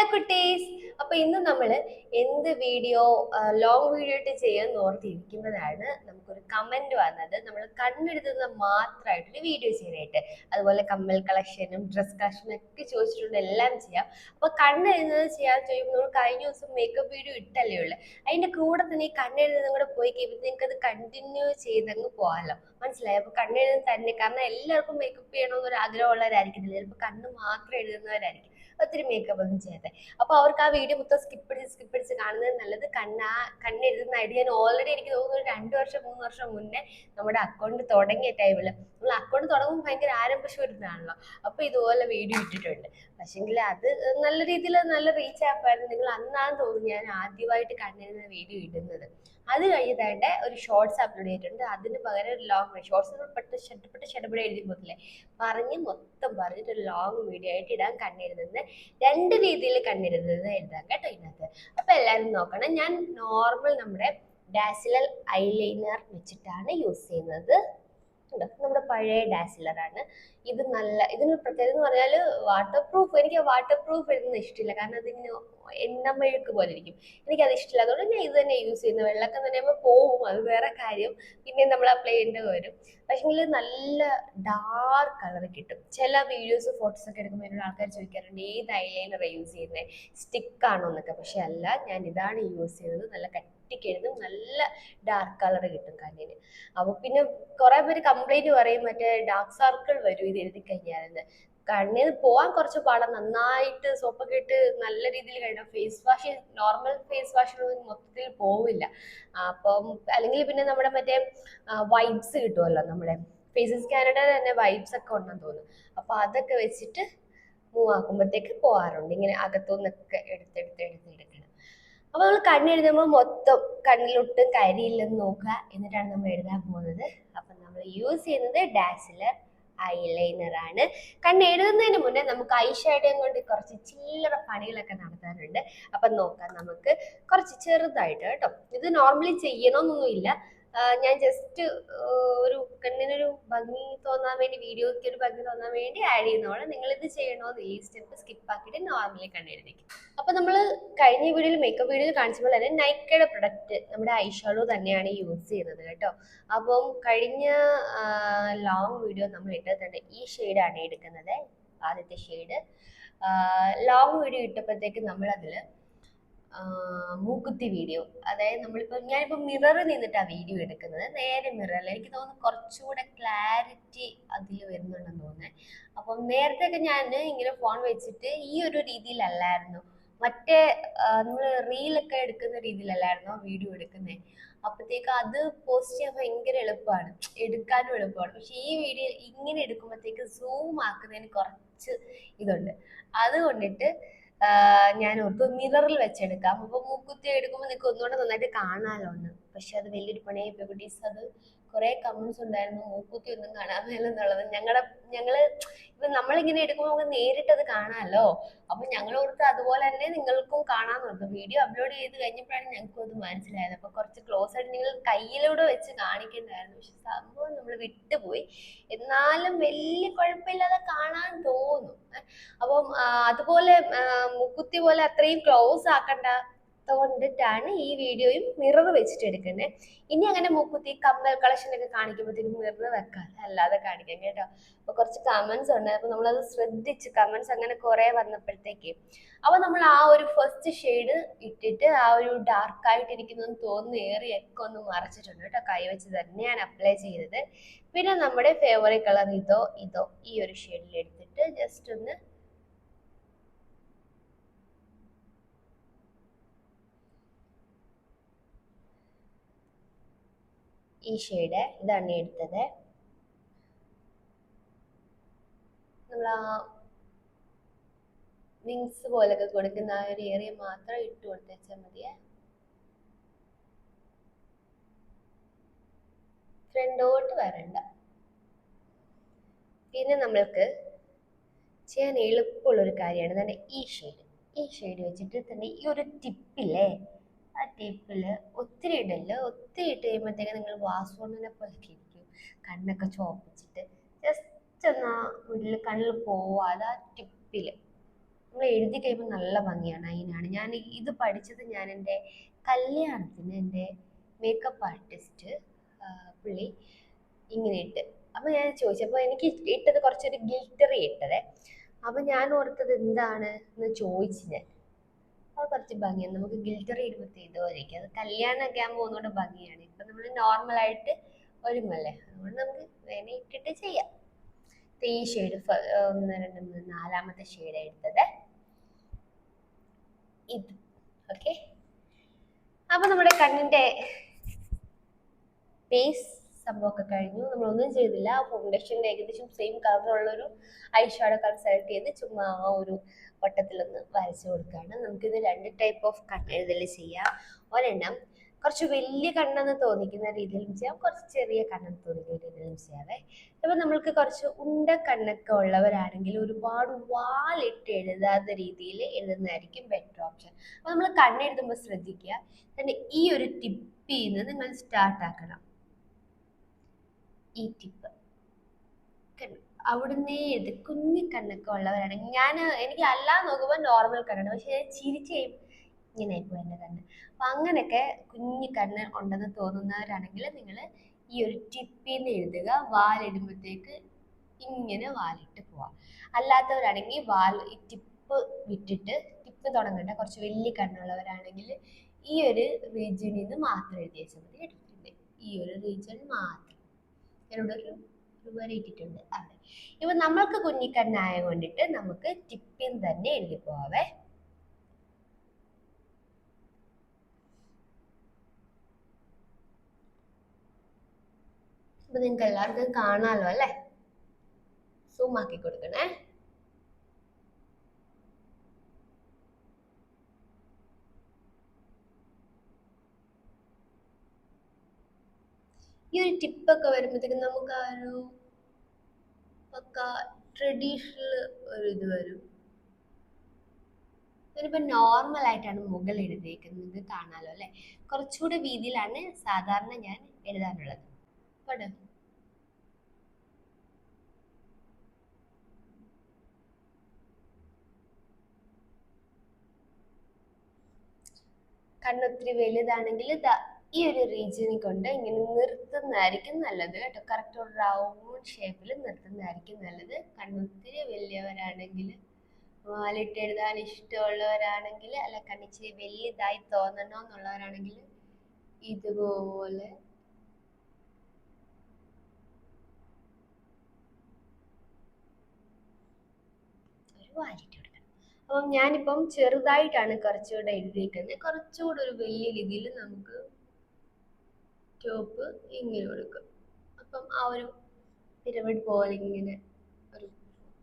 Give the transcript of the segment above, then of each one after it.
Hello കുട്ടീസ്. അപ്പൊ ഇന്ന് നമ്മൾ എന്ത് വീഡിയോ ലോങ് വീഡിയോ ഇട്ട് ചെയ്യാൻ ഓർത്തിരിക്കുമ്പോഴാണ് നമുക്കൊരു കമന്റ് വന്നത്. നമ്മൾ കണ്ണെടുത്തുന്ന മാത്രമായിട്ടൊരു വീഡിയോ ചെയ്യാനായിട്ട്. അതുപോലെ കമ്മൽ കളക്ഷനും ഡ്രസ് കളക്ഷനും ഒക്കെ ചോദിച്ചിട്ടുണ്ട് എല്ലാം ചെയ്യാം. അപ്പൊ കണ്ണെഴുതുന്നത് ചെയ്യാൻ ചോദിക്കുമ്പോൾ നമ്മൾ കഴിഞ്ഞ ദിവസം മേക്കപ്പ് വീഡിയോ ഇട്ടല്ലേ ഉള്ളൂ. അതിന്റെ കൂടെ തന്നെ ഈ കണ്ണെഴുതുന്നതും കൂടെ പോയി കഴിയുമ്പോൾ നിങ്ങൾക്ക് അത് കണ്ടിന്യൂ ചെയ്തങ്ങ് പോകാമല്ലോ. മനസ്സിലായി? അപ്പൊ കണ്ണെഴുതുന്നത് തന്നെ. കാരണം എല്ലാവർക്കും മേക്കപ്പ് ചെയ്യണമെന്നൊരു ആഗ്രഹമുള്ളവരായിരിക്കത്തില്ല ചിലപ്പോൾ കണ്ണ് മാത്രം എഴുതുന്നവരായിരിക്കും. ഒത്തിരി മേക്കപ്പ് ഒന്നും ചെയ്യാതെ. അപ്പൊ അവർക്ക് ആ വീഡിയോ മൊത്തം സ്കിപ്പ് സ്കിപ്പ് അടിച്ച് കാണുന്നത് നല്ലത് കണ്ണ കണ്ണെഴുതുന്നതായിട്ട് ഞാൻ ഓൾറെഡി എനിക്ക് തോന്നുന്നു രണ്ടു വർഷം മൂന്ന് വർഷം മുന്നേ നമ്മുടെ അക്കൗണ്ട് തുടങ്ങിയ ടൈമിൽ നമ്മൾ അക്കൗണ്ട് തുടങ്ങുമ്പോൾ ഭയങ്കര ആരംഭിച്ചുവരുന്നതാണല്ലോ അപ്പൊ ഇതുപോലെ വീഡിയോ ഇട്ടിട്ടുണ്ട്. പക്ഷെങ്കിൽ അത് നല്ല രീതിയിൽ നല്ല റീച്ച് ആപ്പായിരുന്നു നിങ്ങൾ അന്നാന്ന് തോന്നുന്നു ഞാൻ ആദ്യമായിട്ട് കണ്ണെഴുതുന്ന വീഡിയോ ഇടുന്നത്. അത് കഴിഞ്ഞിട്ടായിട്ട് ഒരു ഷോർട്സ് അപ്ലോഡ് ചെയ്തിട്ടുണ്ട്. അതിന് പകരം ഒരു ലോങ് ഷോർട്സ് നമ്മൾ പെട്ട് ഷെട്ടപ്പെട്ട് ഷെട്ടപ്പെട്ട് എഴുതി പോകത്തില്ലേ? പറഞ്ഞ് മൊത്തം പറഞ്ഞിട്ട് ഒരു ലോങ് വീഡിയോ ആയിട്ട് ഇടാൻ കണ്ണിരുന്നത്. രണ്ട് രീതിയിൽ കണ്ണിരുന്നത് എഴുതാം കേട്ടോ ഇതിനകത്ത്. അപ്പൊ എല്ലാവരും നോക്കണം. ഞാൻ നോർമൽ നമ്മുടെ ഡാസിലൽ ഐലൈനർ വെച്ചിട്ടാണ് യൂസ് ചെയ്യുന്നത്. ഉണ്ട്. നമ്മുടെ പഴയ ഡാസിലർ ആണ്. ഇത് നല്ല ഇതിന് പ്രത്യേകത എന്ന് പറഞ്ഞാൽ വാട്ടർ പ്രൂഫ് എനിക്ക് വാട്ടർ പ്രൂഫ് എഴുതുന്ന ഇഷ്ടമില്ല കാരണം അതിങ്ങനെ എണ്ണമെഴുക്ക് പോലെ ഇരിക്കും. എനിക്കത് ഇഷ്ടമില്ല അതുകൊണ്ട് ഞാൻ ഇത് തന്നെ യൂസ് ചെയ്യുന്നത്. വെള്ളക്കം നനയുമ്പോൾ പോവും. അത് വേറെ കാര്യം. പിന്നെ നമ്മൾ അപ്ലൈ ചെയ്യേണ്ടി വരും. പക്ഷെങ്കിൽ നല്ല ഡാർക്ക് കളർ കിട്ടും. ചില വീഡിയോസ് ഫോട്ടോസ് ഒക്കെ എടുക്കുമ്പോൾ എന്നോട് ആൾക്കാർ ചോദിക്കാറുണ്ട് ഏത് ഐലൈനർ യൂസ് ചെയ്യുന്നത് സ്റ്റിക്ക് ആണോ? എന്നൊക്കെ. പക്ഷെ അല്ല ഞാൻ ഇതാണ് യൂസ് ചെയ്യുന്നത്. നല്ല കട്ടിക്ക് എഴുതും നല്ല ഡാർക്ക് കളർ കിട്ടും കണ്ണിന്. അപ്പോൾ പിന്നെ കുറെ പേര് കംപ്ലൈന്റ് പറയും മറ്റേ ഡാർക്ക് സർക്കിൾ വരും ഇത് എഴുതി കഴിഞ്ഞാൽ കണ്ണിന് പോവാൻ കുറച്ച് പാടാണ് നന്നായിട്ട് സോപ്പൊക്കെ ഇട്ട് നല്ല രീതിയിൽ കഴിയണം ഫേസ് വാഷ് നോർമൽ ഫേസ് വാഷിലൊന്നും മൊത്തത്തിൽ പോവില്ല. അപ്പം അല്ലെങ്കിൽ പിന്നെ നമ്മുടെ മറ്റേ വൈബ്സ് കിട്ടുമല്ലോ നമ്മുടെ. ഫേസസ് കാനഡ തന്നെ വൈബ്സ് ഒക്കെ ഉണ്ടെന്ന് തോന്നുന്നു. അപ്പൊ അതൊക്കെ വെച്ചിട്ട് മൂവ് ആക്കുമ്പോഴത്തേക്ക് പോകാറുണ്ട് ഇങ്ങനെ അകത്തുനിന്നൊക്കെ എടുത്തെടുത്ത് എടുത്തെടുക്കണം അപ്പൊ നമ്മൾ കണ്ണെഴുതുമ്പോൾ മൊത്തം കണ്ണിലൊട്ടും കരിയില്ലെന്ന് നോക്കുക എന്നിട്ടാണ് നമ്മൾ എഴുതാൻ പോകുന്നത്. അപ്പൊ നമ്മൾ യൂസ് ചെയ്യുന്നത് ഡാസിലർ ഐലൈനർ ആണ്. കണ്ണ് എഴുതുന്നതിന് മുന്നേ നമുക്ക് ഐ ഷാഡോയും കൊണ്ട് കുറച്ച് ചില്ലറ പണികളൊക്കെ നടത്താറുണ്ട് അപ്പൊ നോക്കാം നമുക്ക് കുറച്ച് ചെറുതായിട്ട് കേട്ടോ. ഇത് നോർമലി ചെയ്യണമെന്നൊന്നുമില്ല ഞാൻ ജസ്റ്റ് ഒരു കണ്ണിനൊരു ഭംഗി തോന്നാൻ വേണ്ടി വീഡിയോയ്ക്ക് ഒരു ഭംഗി തോന്നാൻ വേണ്ടി ആഡ് ചെയ്യുന്നതാണ് നിങ്ങൾ ഇത് ചെയ്യണോ ഈ സ്റ്റെപ്പ് സ്കിപ്പ് ആക്കിയിട്ട് നോർമലി കണ്ണെഴുതിക്കും അപ്പൊ നമ്മൾ കഴിഞ്ഞ വീഡിയോയിൽ മേക്കപ്പ് വീഡിയോയിൽ കാണിച്ചപ്പോൾ തന്നെ നൈക്കയുടെ പ്രൊഡക്റ്റ് നമ്മുടെ ഐഷാഡോ തന്നെയാണ് യൂസ് ചെയ്യുന്നത് കേട്ടോ. അപ്പം കഴിഞ്ഞ ലോങ് വീഡിയോ നമ്മൾ ഇട്ടതുണ്ട് ഈ ഷെയ്ഡാണ് എടുക്കുന്നത്. ആദ്യത്തെ ഷെയ്ഡ് ലോങ് വീഡിയോ ഇട്ടപ്പോഴത്തേക്ക് നമ്മൾ അതിൽ മൂക്കുത്തി വീഡിയോ. അതായത് നമ്മളിപ്പോൾ ഞാനിപ്പോൾ മിററിൽ നിന്നിട്ടാണ് വീഡിയോ എടുക്കുന്നത്. നേരെ മിററിൽ എനിക്ക് തോന്നുന്നു കുറച്ചുകൂടെ ക്ലാരിറ്റി അതിൽ വരുന്നുണ്ടെന്ന് തോന്നുന്നത് അപ്പം നേരത്തെ ഒക്കെ ഞാൻ ഇങ്ങനെ ഫോൺ വെച്ചിട്ട് ഈ ഒരു രീതിയിലല്ലായിരുന്നു. മറ്റേ നമ്മൾ റീലൊക്കെ എടുക്കുന്ന രീതിയിലല്ലായിരുന്നു വീഡിയോ എടുക്കുന്നത് അപ്പോഴത്തേക്ക് അത് പോസ്റ്റ് ചെയ്യാൻ ഭയങ്കര എളുപ്പമാണ് എടുക്കാനും എളുപ്പമാണ് പക്ഷെ ഈ വീഡിയോ ഇങ്ങനെ എടുക്കുമ്പോഴത്തേക്ക് സൂം ആക്കുന്നതിന് കുറച്ച് ഇതുണ്ട്. അതുകൊണ്ടിട്ട് ഞാൻ ഓർത്തു മിററിൽ വെച്ചെടുക്കാം. അപ്പൊ മൂക്കുത്തി എടുക്കുമ്പോൾ നിങ്ങൾക്ക് ഒന്നുകൂടെ നന്നായിട്ട് കാണാമല്ലോ എന്ന് പക്ഷെ അത് വലിയൊരു പണിയായി പോയി. അത് കുറെ കമന്റ്സ് ഉണ്ടായിരുന്നു. മൂക്കുത്തി ഒന്നും കാണാൻ മേലെന്നുള്ളത് ഞങ്ങളുടെ ഞങ്ങൾ നമ്മളിങ്ങനെ എടുക്കുമ്പോൾ നമുക്ക് നേരിട്ട് അത് കാണാമല്ലോ അപ്പൊ ഞങ്ങൾ ഓർത്ത് അതുപോലെ തന്നെ നിങ്ങൾക്കും കാണാമെന്നുണ്ട് വീഡിയോ അപ്ലോഡ് ചെയ്ത് കഴിഞ്ഞപ്പോഴാണ് ഞങ്ങൾക്കും അത് മനസ്സിലായത്. അപ്പൊ കുറച്ച് ക്ലോസ് ആയിട്ട് നിങ്ങൾ കയ്യിലൂടെ വെച്ച് കാണിക്കേണ്ടായിരുന്നു. പക്ഷെ സംഭവം നമ്മൾ വിട്ടുപോയി. എന്നാലും വലിയ കുഴപ്പമില്ലാതെ കാണാൻ തോന്നും. അപ്പം അതുപോലെ മുക്കുത്തി പോലെ അത്രയും ക്ലോസ് ആക്കണ്ട. കൊണ്ടിട്ടാണ് ഈ വീഡിയോയും മിറർ വെച്ചിട്ട് എടുക്കുന്നത് ഇനി അങ്ങനെ മൂക്കുത്തി കമ്മൽ കളക്ഷൻ ഒക്കെ കാണിക്കുമ്പോഴത്തേക്കും മിറർ വെക്കാതെ അല്ലാതെ കാണിക്കാം കേട്ടോ. അപ്പൊ കുറച്ച് കമന്റ്സ് ഉണ്ട്. അപ്പൊ നമ്മളത് ശ്രദ്ധിച്ച് കമന്റ്സ് അങ്ങനെ കുറെ വന്നപ്പോഴത്തേക്ക്. അപ്പൊ നമ്മൾ ആ ഒരു ഫസ്റ്റ് ഷെയ്ഡ് ഇട്ടിട്ട് ആ ഒരു ഡാർക്ക് ആയിട്ട് ആയിട്ടിരിക്കുന്നു തോന്നുന്നു ഏറിയൊക്കെ ഒന്ന് മറച്ചിട്ടുണ്ട് കേട്ടോ. കൈ വെച്ച് തന്നെയാണ് അപ്ലൈ ചെയ്തത്. പിന്നെ നമ്മുടെ ഫേവറേറ്റ് കളർ ഇതോ ഇതോ ഈ ഒരു ഷെയ്ഡിൽ എടുത്തിട്ട് ജസ്റ്റ് ഒന്ന് ഈ ഇതാണ് എടുത്തത്. നമ്മൾ വിങ്സ് പോലൊക്കെ കൊടുക്കുന്ന ആ ഒരു ഏരിയ മാത്രം ഇട്ട് കൊടുത്തേച്ചാൽ മതിയേ. ഫ്രണ്ടോട്ട് വരണ്ട. പിന്നെ നമ്മൾക്ക് ചെയ്യാൻ എളുപ്പമുള്ള ഒരു കാര്യമാണ് തന്നെ ഈ ഷെയ്ഡ് ഈ ഷെയ്ഡ് വെച്ചിട്ട് തന്നെ ഈ ഒരു ടിപ്പില്ലേ ആ ടിപ്പിൽ ഒത്തിരി ഇടൽ ഒത്തിരി ഇട്ട് കഴിയുമ്പോഴത്തേക്ക് നിങ്ങൾ വാസോണിനെ പോലെ ഇരിക്കും. കണ്ണൊക്കെ ചോപ്പിച്ചിട്ട് ജസ്റ്റ് ഒന്ന് ആ ഉള്ളിൽ കണ്ണിൽ പോവാതെ ആ ടിപ്പിൽ നമ്മൾ എഴുതി കഴിയുമ്പോൾ നല്ല ഭംഗിയാണ് അതിനാണ് ഞാൻ ഇത് പഠിച്ചത് ഞാൻ എന്റെ കല്യാണത്തിന് എന്റെ മേക്കപ്പ് ആർട്ടിസ്റ്റ് പുള്ളി ഇങ്ങനെ ഇട്ട്. അപ്പോൾ ഞാൻ ചോദിച്ചപ്പോൾ എനിക്ക് ഇട്ടത് കുറച്ചൊരു ഗിൽറ്ററി ഇട്ടതേ. അപ്പോൾ ഞാൻ ഓർത്തത് എന്താണ് എന്ന് ചോദിച്ചു ഞാൻ. അത് കുറച്ച് ഭംഗിയാണ്. നമുക്ക് ഗിൽറ്ററി ഇടുമ്പോൾ ഇതുപോലെയൊക്കെ അത് കല്യാണമൊക്കെ ആകുമ്പോൾ ഒന്നുകൂടെ ഭംഗിയാണ്. ഇപ്പം നമ്മൾ നോർമലായിട്ട് ഒരുങ്ങല്ലേ? അതുകൊണ്ട് നമുക്ക് വേണേ ഇട്ടിട്ട് ചെയ്യാം. ഈ ഷെയ്ഡ് ഒന്ന് രണ്ട് മൂന്ന് നാലാമത്തെ ഷെയ്ഡ് എടുത്തത്. ഇത്. ഓക്കെ അപ്പൊ നമ്മുടെ കണ്ണിന്റെ ബേസ് സംഭവമൊക്കെ കഴിഞ്ഞു. നമ്മളൊന്നും ചെയ്തില്ല. ഫൗണ്ടേഷന്റെ ഏകദേശം സെയിം കളറുള്ളൊരു ഐ ഷാഡോ കളർ സെലക്ട് ചെയ്ത് ചുമ്മാ ഒരു വട്ടത്തിലൊന്ന് വരച്ചു കൊടുക്കുകയാണ് നമുക്കിത് രണ്ട് ടൈപ്പ് ഓഫ് കണ്ണെഴുതൽ ചെയ്യാം. ഒരെണ്ണം കുറച്ച് വലിയ കണ്ണെന്ന് തോന്നിക്കുന്ന രീതിയിലും ചെയ്യാം. കുറച്ച് ചെറിയ കണ്ണെന്ന് തോന്നിക്കുന്ന രീതിയിലും ചെയ്യാവേ. ഇപ്പം നമ്മൾക്ക് കുറച്ച് ഉണ്ട കണ്ണൊക്കെ ഉള്ളവരാണെങ്കിൽ ഒരുപാട് വാലിട്ട് എഴുതാത്ത രീതിയിൽ എഴുതുന്നതായിരിക്കും ബെറ്റർ ഓപ്ഷൻ അപ്പൊ നമ്മൾ കണ്ണെഴുതുമ്പോൾ ശ്രദ്ധിക്കുക. തന്നെ ഈ ഒരു ടിപ്പിൽ നിന്ന് നിങ്ങൾ സ്റ്റാർട്ട് ആക്കണം. ഈ ടിപ്പ് അവിടുന്ന് ഇത് കുഞ്ഞി കണ്ണൊക്കെ ഉള്ളവരാണ്. ഞാൻ എനിക്ക് അല്ലാതെ നോക്കുമ്പോൾ നോർമൽ കണ്ണാണ്. പക്ഷെ ഞാൻ ചിരിച്ച് ഇങ്ങനെ ആയിപ്പോ എന്റെ കണ്ണ്. അപ്പം അങ്ങനെയൊക്കെ കുഞ്ഞി കണ്ണ് ഉണ്ടെന്ന് തോന്നുന്നവരാണെങ്കിൽ നിങ്ങൾ ഈ ഒരു ടിപ്പിൽ നിന്ന് എഴുതുക. വാലിടുമ്പോഴത്തേക്ക് ഇങ്ങനെ വാലിട്ട് പോവാം. അല്ലാത്തവരാണെങ്കിൽ വാൽ ഈ ടിപ്പ് വിട്ടിട്ട് ടിപ്പ് തുടങ്ങേണ്ട. കുറച്ച് വലിയ കണ്ണുള്ളവരാണെങ്കിൽ ഈ ഒരു റീജിയനിൽ നിന്ന് മാത്രം എഴുതിയ മതി. എടുത്തിട്ടുണ്ട് ഈ ഒരു റീജിയൻ മാത്രം. ഞാനിവിടെ ഒരു വര ഇട്ടിട്ടുണ്ട്. അവിടെ. ഇപ്പം നമ്മൾക്ക് കുഞ്ഞിക്കണ്ണായ കൊണ്ടിട്ട് നമുക്ക് ടിപ്പിൽ തന്നെ എഴുതി പോവാവേ അപ്പൊ നിങ്ങൾക്ക് എല്ലാവർക്കും കാണാലോ അല്ലേ? സൂം ആക്കി കൊടുക്കണേ. ഈ ഒരു ടിപ്പൊക്കെ വരുമ്പോഴത്തേക്കും നമുക്ക് ആ ഒരു പക്ക ട്രഡീഷണൽ ഒരു ഇത് വരും. ഇതിനിപ്പോൾ നോർമൽ ആയിട്ടാണ് മുകൾ എഴുതിയേക്കുന്നത് കാണാലോ അല്ലേ? കുറച്ചുകൂടെ വീതിയിലാണ് സാധാരണ ഞാൻ എഴുതാനുള്ളത്. പട. കണ്ണൊത്തിരി വലുതാണെങ്കിൽ ഈ ഒരു റീജിയനിൽ കൊണ്ട് ഇങ്ങനെ നിർത്തുന്നതായിരിക്കും നല്ലത് കേട്ടോ. കറക്റ്റ് ഒരു റൗണ്ട് ഷേപ്പിൽ നിർത്തുന്നതായിരിക്കും നല്ലത്. കണ്ണൊത്തിരി വലിയവരാണെങ്കിൽ വാലിട്ട് എഴുതാൻ ഇഷ്ടമുള്ളവരാണെങ്കിൽ അല്ല കണ്ണിച്ചിരി വലിയതായി തോന്നണമെന്നുള്ളവരാണെങ്കിൽ ഇതുപോലെ ഒരു വാലിട്ട് അപ്പം ഞാനിപ്പം ചെറുതായിട്ടാണ് കുറച്ചുകൂടെ എഴുതിയിരിക്കുന്നത് കുറച്ചുകൂടെ ഒരു വലിയ രീതിയിൽ നമുക്ക് ടോപ്പ് ഇങ്ങനെ കൊടുക്കും അപ്പം ആ ഒരു പിരമിഡ് പോലെ ഇങ്ങനെ ഒരു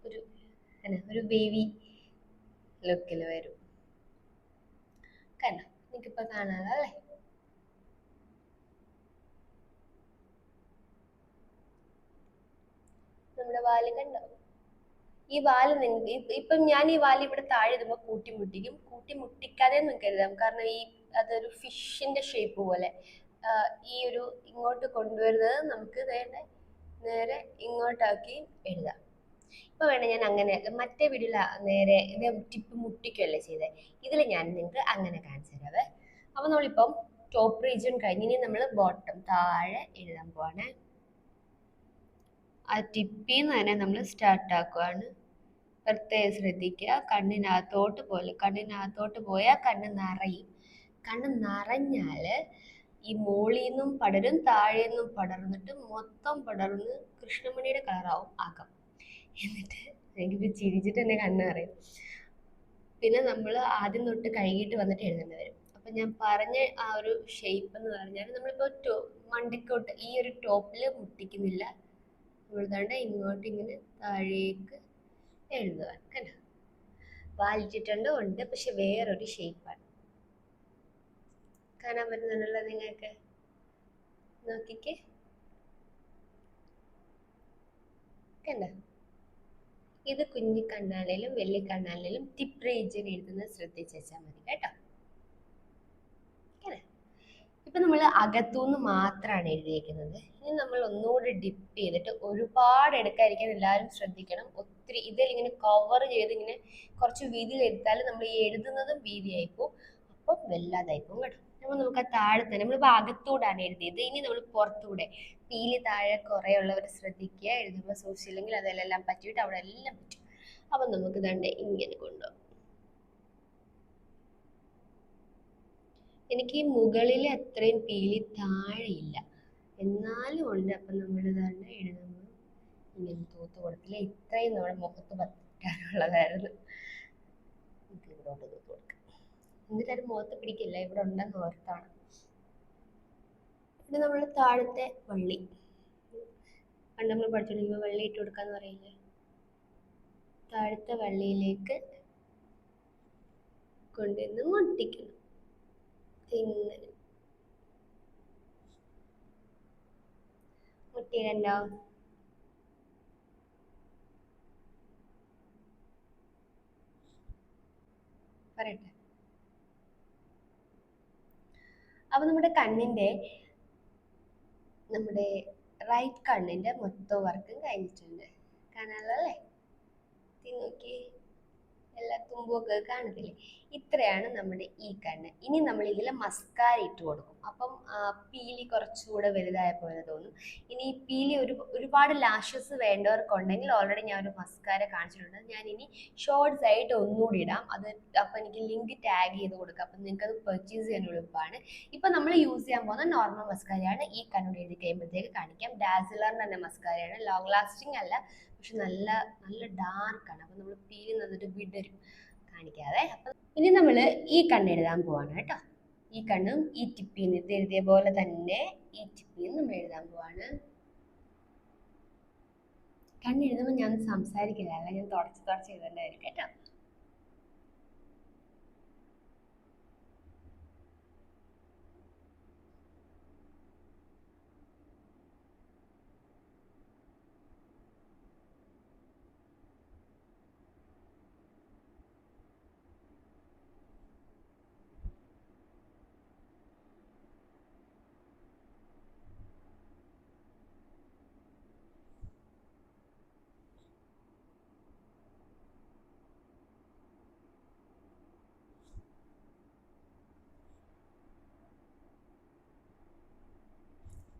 ഒരു എന്നാ ഒരു ബേബി ലുക്കിൽ വരും. കണ്ടോ? എനിക്കിപ്പോൾ കാണാലോ അല്ലേ? നമ്മുടെ വാൽ കണ്ടോ? ഈ വാൽ നിങ്ങൾക്ക് ഇപ്പം ഞാൻ ഈ വാൽ ഇവിടെ താഴെ ഇടുമ്പോൾ കൂട്ടി മുട്ടിക്കും കൂട്ടി മുട്ടിക്കാതെ നിൽക്കരുത് കാരണം ഈ അതൊരു ഫിഷിന്റെ ഷേപ്പ് പോലെ. ഈ ഒരു ഇങ്ങോട്ട് കൊണ്ടുവരുന്നത് നമുക്ക് നേരെ നേരെ ഇങ്ങോട്ടാക്കി എഴുതാം. ഇപ്പൊ വേണ്ട ഞാൻ അങ്ങനെ മറ്റേ വീഡിയോയിൽ നേരെ ടിപ്പ് മുട്ടിക്കുകയല്ലേ ചെയ്തത് ഇതിൽ ഞാൻ നിങ്ങൾക്ക് അങ്ങനെ കാണിച്ചു തരാവേ. അപ്പൊ നമ്മളിപ്പം ടോപ്പ് റീജിയൻ കഴിഞ്ഞ് ഇനി നമ്മൾ ബോട്ടം താഴെ എഴുതാൻ പോവാണ്. ആ ടിപ്പിൽ നിന്ന് തന്നെ നമ്മൾ സ്റ്റാർട്ട് ആക്കുവാണ്. പ്രത്യേകം ശ്രദ്ധിക്കുക. കണ്ണിനകത്തോട്ട് പോലെ കണ്ണിനകത്തോട്ട് പോയാൽ കണ്ണ് നിറയും. കണ്ണ് നിറഞ്ഞാൽ ഈ മോളിൽ നിന്നും പടരും താഴെ നിന്നും പടർന്നിട്ട് മൊത്തം പടർന്ന് കൃഷ്ണമണിയുടെ കളറാവും ആകം എന്നിട്ട് എനിക്കിപ്പോൾ ചിരിച്ചിട്ട് തന്നെ കണ്ണ് നിറയും. പിന്നെ നമ്മൾ ആദ്യം തൊട്ട് കഴുകിയിട്ട് വന്നിട്ട് എഴുതേണ്ടി വരും. അപ്പം ഞാൻ പറഞ്ഞ ആ ഒരു ഷേപ്പ് എന്ന് പറഞ്ഞാൽ നമ്മളിപ്പോൾ ടോ മണ്ടിക്കോട്ട് ഈ ഒരു ടോപ്പിൽ മുട്ടിക്കുന്നില്ല. എഴുതാണ്ട് ഇങ്ങോട്ട് ഇങ്ങനെ താഴേക്ക് എഴുതുക കണ്ടോ? വാലിട്ടിട്ടുണ്ട് ഉണ്ട് പക്ഷെ വേറൊരു ഷേപ്പാണ് കാണാൻ പറ്റുന്നുണ്ടല്ലോ നിങ്ങൾക്ക്. നോക്കിക്കേ. കണ്ടോ? ഇത് കുഞ്ഞി കണ്ണാളിലും വലിയ കണ്ണാളിലും ടിപ്പ് റീജിയൻ എഴുതുന്നത് ശ്രദ്ധിച്ച് വെച്ചാൽ മതി കേട്ടോ. ഇപ്പൊ നമ്മൾ അകത്തുനിന്ന് മാത്രമാണ് എഴുതിയേക്കുന്നത്. ഇനി നമ്മൾ ഒന്നുകൂടി ഡിപ്പ് ചെയ്തിട്ട് ഒരുപാട് എടുക്കാതിരിക്കാൻ എല്ലാവരും ശ്രദ്ധിക്കണം. ഒത്തിരി ഇതിൽ ഇങ്ങനെ കവർ ചെയ്ത് ഇങ്ങനെ കുറച്ച് വീതിയിൽ എടുത്താൽ നമ്മൾ എഴുതുന്നതും വീതിയായി പോകും. അപ്പം പോകും കേട്ടോ. നമ്മൾ നമുക്ക് ആ താഴെ നമ്മൾ ഭാഗത്തൂടാണ് എഴുതിയത്. ഇനി നമ്മൾ പുറത്തൂടെ. പീലി താഴെ കുറേ ഉള്ളവർ ശ്രദ്ധിക്കുക. എഴുതുമ്പോൾ സൂക്ഷിച്ചില്ലെങ്കിൽ അതെല്ലാം പറ്റിയിട്ട് അവിടെ എല്ലാം പറ്റും. അപ്പം നമുക്ക് തന്നെ ഇങ്ങനെ കൊണ്ടുപോകും. എനിക്ക് ഈ മുകളിൽ അത്രയും പീലി താഴെയില്ല എന്നാലും ഉണ്ട്. അപ്പം നമ്മൾ തന്നെ എഴുതുമ്പോൾ ഇങ്ങനെ തൂത്ത് കൊടുത്തില്ല ഇത്രയും നമ്മുടെ മുഖത്ത് പറ്റാനുള്ളതായിരുന്നു ഇവിടോട്ട് തൂത്ത് എന്നിട്ട് അത് മുഖത്ത് പിടിക്കില്ല. ഇവിടെ ഉണ്ടെന്ന് ഓർത്താണ്. പിന്നെ നമ്മൾ താഴത്തെ വള്ളി. പണ്ട് നമ്മൾ പഠിച്ചിട്ടുണ്ടെങ്കിൽ വള്ളി ഇട്ട് കൊടുക്കാന്ന് പറയില്ലേ? താഴത്തെ വള്ളിയിലേക്ക് കൊണ്ടുവന്ന് മുട്ടിക്കണം. ഇങ്ങനെ. മുട്ടിയിടണ്ടോ? പറയട്ടെ. അപ്പൊ നമ്മുടെ കണ്ണിന്റെ നമ്മുടെ റൈറ്റ് കണ്ണിന്റെ മൊത്തം വർക്കും കഴിഞ്ഞിട്ടുണ്ട്. കാണാനല്ലേ നോക്കി എല്ലാ തുമ്പൊക്കെ കാണത്തില്ലേ? ഇത്രയാണ് നമ്മുടെ ഈ കണ്ണ്. ഇനി നമ്മൾ ഇതിൽ മസ്കാര ഇട്ട് കൊടുക്കും. അപ്പം പീലി കുറച്ചുകൂടെ വലുതായ പോലെ തോന്നും. ഇനി പീലി ഒരു ഒരുപാട് ലാഷസ് വേണ്ടവർക്കുണ്ടെങ്കിൽ ഓൾറെഡി ഞാൻ ഒരു മസ്കാര കാണിച്ചിട്ടുണ്ട്. ഞാൻ ഇനി ഷോർട്സ് ആയിട്ട് ഒന്നുകൂടി ഇടാം. അത് അപ്പം എനിക്ക് ലിങ്ക് ടാഗ് ചെയ്ത് കൊടുക്കാം. അപ്പം നിങ്ങൾക്ക് അത് പെർച്ചേസ് ചെയ്യാൻ എളുപ്പമാണ് ഇപ്പം നമ്മൾ യൂസ് ചെയ്യാൻ പോകുന്ന നോർമൽ മസ്കാരയാണ് ഈ കണ്ണോട് എഴുതി കഴിയുമ്പോഴത്തേക്ക് കാണിക്കാം. ഡാസിലറിന്റെ തന്നെ മസ്കാരയാണ് ലോങ് ലാസ്റ്റിംഗ് അല്ല. പക്ഷെ നല്ല നല്ല ഡാർക്കാണ് അപ്പം നമ്മൾ നിന്നിട്ട് വിടരും കാണിക്കാതെ. അപ്പം ഇനി നമ്മൾ ഈ കണ്ണ് എഴുതാൻ പോവാണ് കേട്ടോ. ഈ കണ്ണും ഈ ടിപ്പിന്ന് ഇത് എഴുതിയ പോലെ തന്നെ ഈ ടിപ്പിന്ന് നമ്മൾ എഴുതാൻ പോവാണ്. കണ്ണ് എഴുതുമ്പോൾ ഞാൻ സംസാരിക്കില്ല. അല്ല ഞാൻ തുടച്ച് തുടച്ച് എഴുതേണ്ടതായിരിക്കും കേട്ടോ.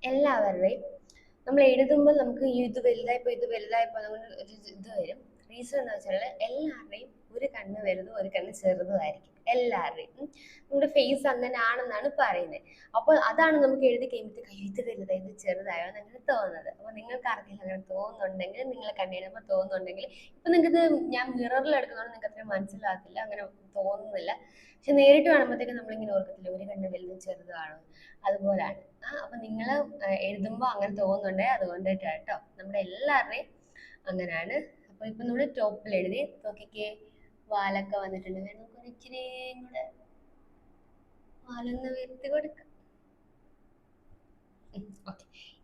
എല്ലാവരുടെയും നമ്മൾ എഴുതുമ്പോൾ നമുക്ക് ഇത് വലുതായിപ്പോ ഇത് വലുതായിപ്പോ അതുകൊണ്ട് ഒരു ഇത് വരും. റീസൺ എന്ന് വെച്ചാൽ എല്ലാവരുടെയും ഒരു കണ്ണ് വലുതും ഒരു കണ്ണ് ചെറുതുമായിരിക്കും എല്ലാവരുടെയും നമ്മുടെ ഫേസ് അങ്ങനെ ആണെന്നാണ് പറയുന്നത്. അപ്പോൾ അതാണ് നമുക്ക് എഴുതി കഴിയുമ്പോഴത്തേക്ക് ഇത് വലുതായി ഇത് ചെറുതായോ എന്ന് അങ്ങനെ തോന്നുന്നത്. അപ്പോൾ നിങ്ങൾക്ക് ആർക്കെങ്കിലും അങ്ങനെ തോന്നുന്നുണ്ടെങ്കിൽ നിങ്ങൾ കണ്ണെഴുതുമ്പോൾ തോന്നുന്നുണ്ടെങ്കിൽ ഇപ്പം നിങ്ങൾക്ക് ഞാൻ മിററിൽ എടുക്കുന്നതുകൊണ്ട് നിങ്ങൾക്ക് അത്രയും മനസ്സിലാകത്തില്ല അങ്ങനെ തോന്നുന്നില്ല. പക്ഷെ നേരിട്ട് കാണുമ്പോഴത്തേക്ക് നമ്മളിങ്ങനെ ഓർക്കത്തില്ല ഒരു കണ്ണ് വലുതും ചെറുതാണോ അതുപോലാണ്. ആ അപ്പൊ നിങ്ങൾ എഴുതുമ്പോൾ അങ്ങനെ തോന്നുന്നുണ്ടേ അതുകൊണ്ടിട്ടാണ് കേട്ടോ. നമ്മുടെ എല്ലാവരുടെയും അങ്ങനെയാണ് അപ്പോൾ ഇപ്പൊ നമ്മൾ ടോപ്പിൽ എഴുതി നോക്കിക്കേ വാലൊക്കെ വന്നിട്ടുണ്ട്.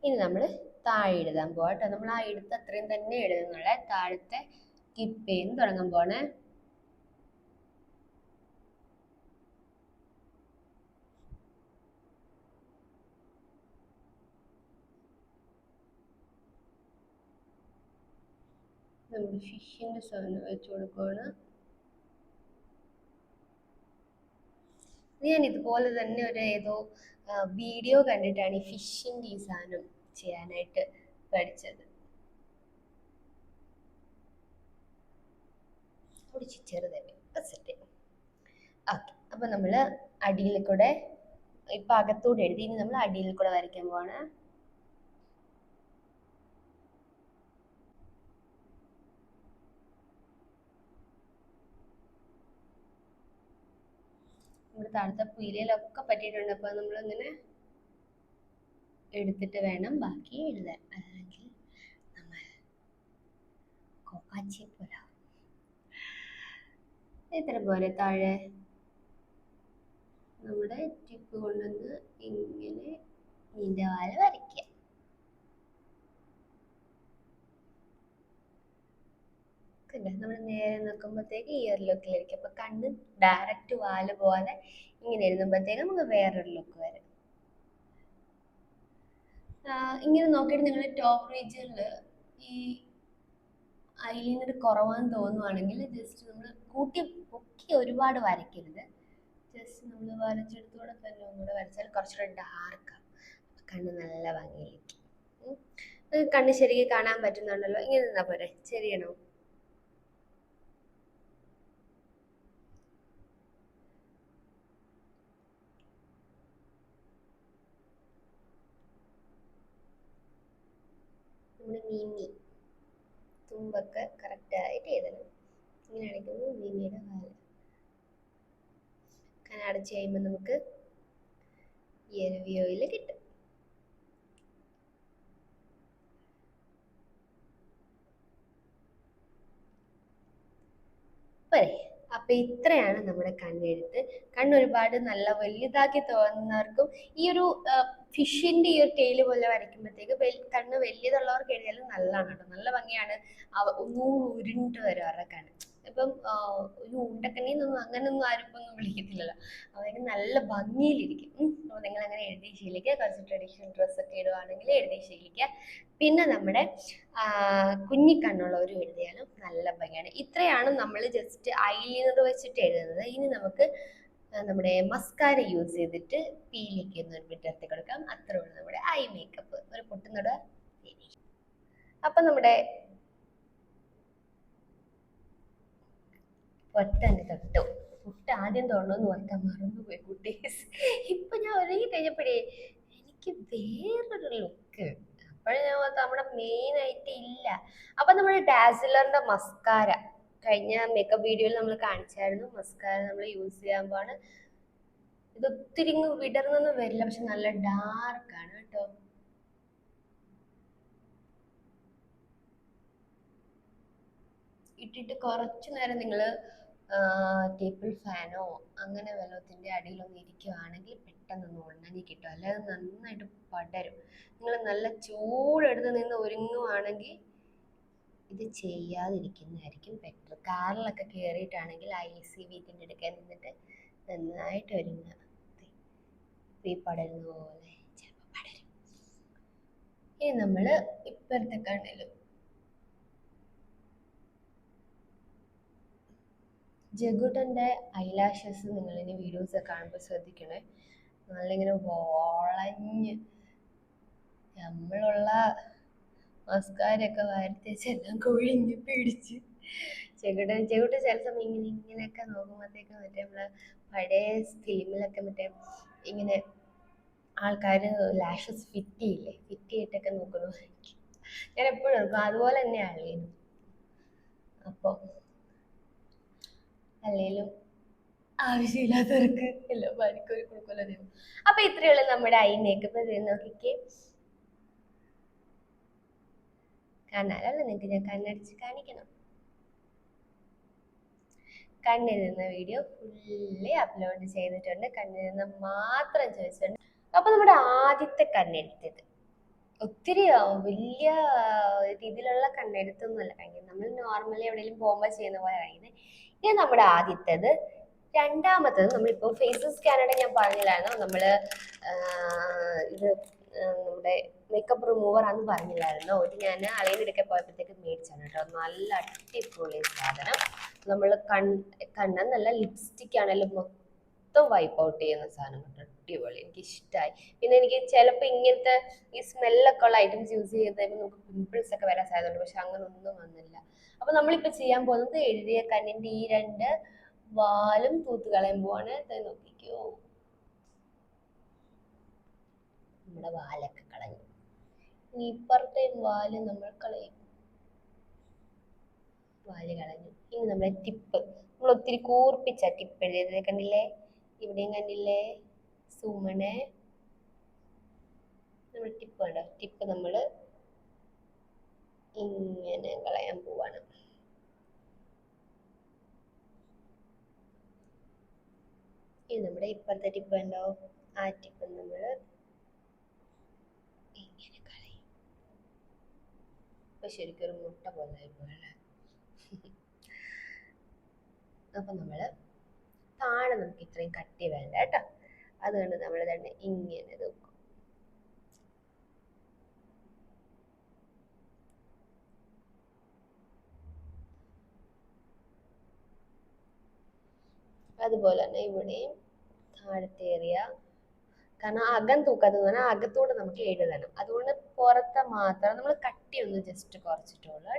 ഇനി നമ്മൾ താഴെ എഴുതാൻ പോവാം നമ്മൾ ആ എടുത്ത് അത്രയും തന്നെ എഴുതുന്നുള്ള താഴത്തെ സ്കിപ്പ് ചെയ്ത് തുടങ്ങാൻ പോണേ നമ്മൾ ഫിഷിന്റെ സാധനം വെച്ച് കൊടുക്കുകയാണ് ഞാൻ ഇതുപോലെ തന്നെ ഒരു ഏതോ വീഡിയോ കണ്ടിട്ടാണ് ഈ ഫിഷിന്റെ ഈ സാധനം ചെയ്യാനായിട്ട് പഠിച്ചത്. കുറച്ച് ചെറുതന്നെ സെറ്റ് ഓക്കെ അപ്പൊ നമ്മൾ അടിയിൽ കൂടെ ഇപ്പൊ അകത്തൂടെ എഴുതി. നമ്മൾ അടിയിൽ കൂടെ വരയ്ക്കാൻ പോവാണ് നമ്മുടെ താഴത്തെ പീലയിലൊക്കെ പറ്റിയിട്ടുണ്ട്. അപ്പോൾ നമ്മളിങ്ങനെ എടുത്തിട്ട് വേണം. ബാക്കി എഴുതാൻ അല്ലെങ്കിൽ നമ്മൾ ഇത്ര പോലെ താഴെ നമ്മുടെ ടിപ്പ് കൊണ്ടുവന്ന് ഇങ്ങനെ നീണ്ട വാല വരയ്ക്കുക. കണ്ടോ നമ്മൾ നേരെ നോക്കുമ്പോഴത്തേക്ക് ഒരു ലുക്കിലായിരിക്കും അപ്പൊ കണ്ണ് ഡയറക്റ്റ് വാൽ പോവാതെ ഇങ്ങനെ എഴുതുമ്പോഴത്തേക്ക് നമുക്ക് വേറൊരു ലുക്ക് വരും. ഇങ്ങനെ നോക്കിയിട്ട് നിങ്ങൾ ടോപ്പ് റീജിയനിൽ ഈ ഐലൈനർ കുറവാന്ന് തോന്നുവാണെങ്കിൽ ജസ്റ്റ് നമ്മൾ കൂട്ടി പൊക്കി ഒരുപാട് വരയ്ക്കരുത്. ജസ്റ്റ് നമ്മൾ വരച്ചെടുത്തൂടെ തന്നെ ഒന്നുകൂടെ വരച്ചാൽ കുറച്ചുകൂടെ ഡാർക്കാവും കണ്ണ് നല്ല ഭംഗിയിലേക്ക്. കണ്ണ് ശരിക്കും കാണാൻ പറ്റുന്നുണ്ടല്ലോ. ഇങ്ങനെ നിന്നാ പോരെ. ശരിയാണോ? നമ്മുടെ മിമി തുമ്പൊക്കെ കറക്റ്റായിട്ട് എഴുതണം ഇങ്ങനെ അടിക്കുമ്പോൾ മിമിയുടെ കണ്ണ് അടച്ച് കഴിയുമ്പോൾ നമുക്ക് ഈ കിട്ടും. പോരെ അപ്പൊ ഇത്രയാണ് നമ്മുടെ കണ്ണെഴുത്ത്. കണ്ണ് ഒരുപാട് നല്ല വലുതാക്കി തോന്നുന്നവർക്കും ഈ ഒരു ഫിഷിന്റെ ഈ ഒരു ടെയിൽ പോലെ വരയ്ക്കുമ്പോഴത്തേക്ക് കണ്ണ് വലിയതുള്ളവർക്ക് എഴുതിയാലും നല്ലതാണ് കേട്ടോ. നല്ല ഭംഗിയാണ്. നൂറ് ഉരുണ്ട് വരും അവരുടെ കണ്ണ്. ഇപ്പം ഒരു അങ്ങനെ ഒന്നും ആരും ഇപ്പം ഒന്നും വിളിക്കത്തില്ലല്ലോ. അവർക്ക് നല്ല ഭംഗിയിലിരിക്കും. അപ്പോൾ നിങ്ങൾ അങ്ങനെ എഴുതി ശീലിക്കുക. കുറച്ച് ട്രഡീഷണൽ ഡ്രസ്സൊക്കെ ഇടുവാണെങ്കിൽ എഴുതി ശീലിക്കുക. പിന്നെ നമ്മുടെ ആ, കുഞ്ഞിക്കണ്ണുള്ളവരും എഴുതിയാലും നല്ല ഭംഗിയാണ്. ഇത്രയാണ് നമ്മൾ ജസ്റ്റ് ഐലൈനർ വെച്ചിട്ട് എഴുതുന്നത്. ഇനി നമുക്ക് നമ്മുടെ മസ്കാര യൂസ് ചെയ്തിട്ട് പീലിക്ക് ഒന്ന് വിടർത്തി കൊടുക്കാം. അത്രയുള്ളൂ നമ്മുടെ ഐ മേക്കപ്പ് ഒരു പൊട്ടുന്നട അപ്പൊ നമ്മുടെ പൊട്ടന്നെ തൊട്ടു. പുട്ട് ആദ്യം തൊടണമെന്ന് ഓർക്കാൻ മറന്നുപോയി കുട്ടീസ്. ഇപ്പൊ ഞാൻ ഒരുങ്ങി കഴിഞ്ഞപ്പോഴേ എനിക്ക് വേറൊരു ലുക്ക് അപ്പോഴേ ഞാൻ നമ്മുടെ മെയിൻ ആയിട്ട് ഇല്ല. അപ്പൊ നമ്മുടെ ഡാസിലറിന്റെ മസ്കാര കഴിഞ്ഞ മേക്കപ്പ് വീഡിയോയിൽ നമ്മൾ കാണിച്ചായിരുന്നു. മസ്കാര നമ്മൾ യൂസ് ചെയ്യാൻ പോവാണ്. ഇത് ഒത്തിരി വിടർന്നൊന്നും വരില്ല. പക്ഷെ നല്ല ഡാർക്ക് ആണ് കേട്ടോ. ഇട്ടിട്ട് കുറച്ചു നേരം നിങ്ങൾ ടേബിൾ ഫാനോ അങ്ങനെ വെള്ളത്തിന്റെ അടിയിലൊന്നും ഇരിക്കുവാണെങ്കിൽ പെട്ടെന്നൊന്ന് ഉണങ്ങി കിട്ടും. അല്ലാതെ നന്നായിട്ട് പടരും. നിങ്ങൾ നല്ല ചൂടെടുത്ത് നിന്ന് ഒരുങ്ങുവാണെങ്കിൽ ഇത് ചെയ്യാതിരിക്കുന്നതായിരിക്കും ബെറ്റർ കാറിലൊക്കെ കയറിയിട്ടാണെങ്കിൽ ഐ സി വീട്ടിന്റെ അടുക്കാൻ നിന്നിട്ട് നന്നായിട്ട് ഒരുങ്ങുക. ഈ പടരുന്ന പോലെ ചിലപ്പോൾ പടരും. ഇനി നമ്മൾ ഇപ്പോഴത്തെ കണ്ണിലും ജഗുട്ടന്റെ ഐലാഷസ് നിങ്ങൾ ഇനി വീഡിയോസ് കാണുമ്പോൾ ശ്രദ്ധിക്കണേ. നല്ലിങ്ങനെ വളഞ്ഞ് നമ്മളുള്ള മസ്കാരൊക്കെ വാരത്തി വെച്ചെല്ലാം കൊഴിഞ്ഞ് പിടിച്ച്. ചെകുട്ടൻ ചെകുട്ടൻ ചില സമയം ഇങ്ങനെ ഇങ്ങനെയൊക്കെ നോക്കുമ്പോഴത്തേക്ക് മറ്റേ നമ്മളെ പഴയ ഫിലിമിലൊക്കെ മറ്റേ ഇങ്ങനെ ആൾക്കാർ ലാഷസ് ഫിറ്റ് ചെയ്യില്ലേ ഫിറ്റ് ചെയ്തിട്ടൊക്കെ നോക്കുന്നു ഞാൻ എപ്പോഴും അതുപോലെ തന്നെയാണ് അപ്പോൾ അല്ലേലും ആവശ്യമില്ലാത്തവർക്ക് എല്ലാം പനിക്കൊരു കുഴപ്പമില്ല ദൈവം. അപ്പൊ ഇത്രയുള്ള നമ്മുടെ ഐ മേക്കപ്പ് നോക്കിക്കേ. കാണാനല്ല നിങ്ങൾക്ക് ഞാൻ കണ്ണടിച്ച് കാണിക്കണം. കണ്ണെഴുതുന്ന വീഡിയോ ഫുള്ളി അപ്ലോഡ് ചെയ്തിട്ടുണ്ട്. കണ്ണെഴുതുന്ന മാത്രം ചോദിച്ചിട്ടുണ്ട്. അപ്പൊ നമ്മുടെ ആദ്യത്തെ കണ്ണെടുത്തത്. ഒത്തിരി വലിയ രീതിയിലുള്ള കണ്ണെടുത്തൊന്നുമല്ല. കാണിക്കുന്നത് നമ്മൾ നോർമലി എവിടെയെങ്കിലും പോകുമ്പോൾ ചെയ്യുന്ന പോലെ കാണിക്കുന്നത് ഇത് നമ്മുടെ ആദ്യത്തേത്. രണ്ടാമത്തത് നമ്മളിപ്പോൾ ഫേസസ് സ്കാനയുടെ ഞാൻ പറഞ്ഞില്ലായിരുന്നു? നമ്മൾ ഇത് നമ്മുടെ മേക്കപ്പ് റിമൂവർ ആണെന്ന് പറഞ്ഞില്ലായിരുന്നു? ഒരു ഞാൻ അളയിലെടുക്കാൻ പോയപ്പോഴത്തേക്ക് മേടിച്ചാണ് കേട്ടോ. നല്ല അടിപൊളി സാധനം. നമ്മൾ കൺ നല്ല ലിപ്സ്റ്റിക് ആണെങ്കിലും മൊത്തം വൈപ്പ് ഔട്ട് ചെയ്യുന്ന സാധനം കേട്ടോ. അടിപൊളി. എനിക്ക് ഇഷ്ടമായി പിന്നെ എനിക്ക് ചിലപ്പോൾ ഇങ്ങനത്തെ ഈ സ്മെല്ലൊക്കെ ഉള്ള ഐറ്റംസ് യൂസ് ചെയ്ത് നമുക്ക് പിമ്പിൾസ് ഒക്കെ വരാൻ സാധ്യതയുണ്ട്. പക്ഷെ അങ്ങനെ ഒന്നും വന്നില്ല. അപ്പൊ നമ്മളിപ്പോ ചെയ്യാൻ പോകുന്നത് എഴുതിയ കണ്ണിന്റെ ഈ രണ്ട് വാലും തൂത്ത് കളയാൻ പോവാണ് നോക്കിക്കോ. നമ്മുടെ വാലൊക്കെ കളഞ്ഞു. ഇനി ഇപ്പുറത്തെ വാൽ നമ്മൾ കളയും. വാൽ കളഞ്ഞു. ഇനി നമ്മുടെ ടിപ്പ്. നമ്മൾ ഒത്തിരി കൂർപ്പിച്ച ടിപ്പ് എഴുതിയത് കണ്ടില്ലേ? ഇവിടെയും കണ്ടില്ലേ? സുമണെ നമ്മുടെ ടിപ്പ് കണ്ടോ? ടിപ്പ് നമ്മൾ ഇങ്ങനെ കളയാൻ പോവാണ്. നമ്മുടെ ഇപ്പുറത്തെ ടിപ്പ് ഉണ്ടോ? ആ ടിപ്പ് നമ്മൾ ഇങ്ങനെ കളയും. ഇപ്പം ശരിക്കും ഒരു മുട്ട പോലെ ആയിപ്പോഴാണ് അപ്പം നമ്മൾ താഴെ നമുക്ക് ഇത്രയും കട്ടി വേണ്ട കേട്ടോ. അതുകൊണ്ട് നമ്മൾ തന്നെ ഇങ്ങനെ നോക്കും. അതുപോലെ തന്നെ ഇവിടെയും ഏരിയ കാരണം അകം തൂക്കാതെ പറഞ്ഞാൽ അകത്തൂടെ നമുക്ക് എഴുതണം. അതുകൊണ്ട് പുറത്തെ മാത്രം നമ്മൾ കട്ടി ഒന്ന് ജസ്റ്റ് കുറച്ചിട്ടുള്ളൂ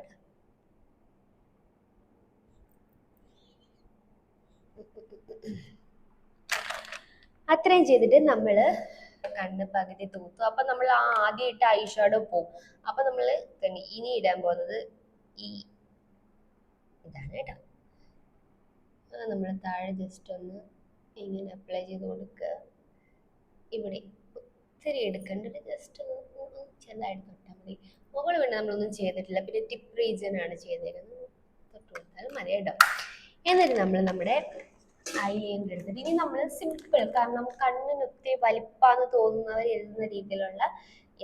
അത്രയും ചെയ്തിട്ട് നമ്മൾ കണ്ണ് പകുതി തൂത്തു. അപ്പൊ നമ്മൾ ആ ആദ്യം ഇട്ട ഐ ഷാഡോ പോവും. അപ്പൊ നമ്മൾ ഇനി ഇടാൻ പോകുന്നത് ഈ ഇതാണ് കേട്ടോ. നമ്മൾ താഴെ ജസ്റ്റ് ഒന്ന് ഇങ്ങനെ അപ്ലൈ ചെയ്ത് കൊടുക്കുക ഇവിടെ ഒത്തിരി എടുക്കേണ്ടത് ജസ്റ്റ് ചെറുതായിട്ട് തൊട്ടാൽ മതി. മുകളിൽ വേണ്ട നമ്മളൊന്നും ചെയ്തിട്ടില്ല. പിന്നെ ടിപ്പ് റീജിയൻ ആണ് ചെയ്തേക്കുന്നത്. തൊട്ട് കൊടുത്താൽ മതി കേട്ടോ. എന്നിട്ട് നമ്മൾ നമ്മുടെ ഐലൈനർ എടുത്തിട്ട് ഇനി നമ്മൾ സിമ്പിൾ കാരണം കണ്ണിന് ഒത്തിരി വലിപ്പാന്ന് തോന്നുന്നവർ എഴുതുന്ന രീതിയിലുള്ള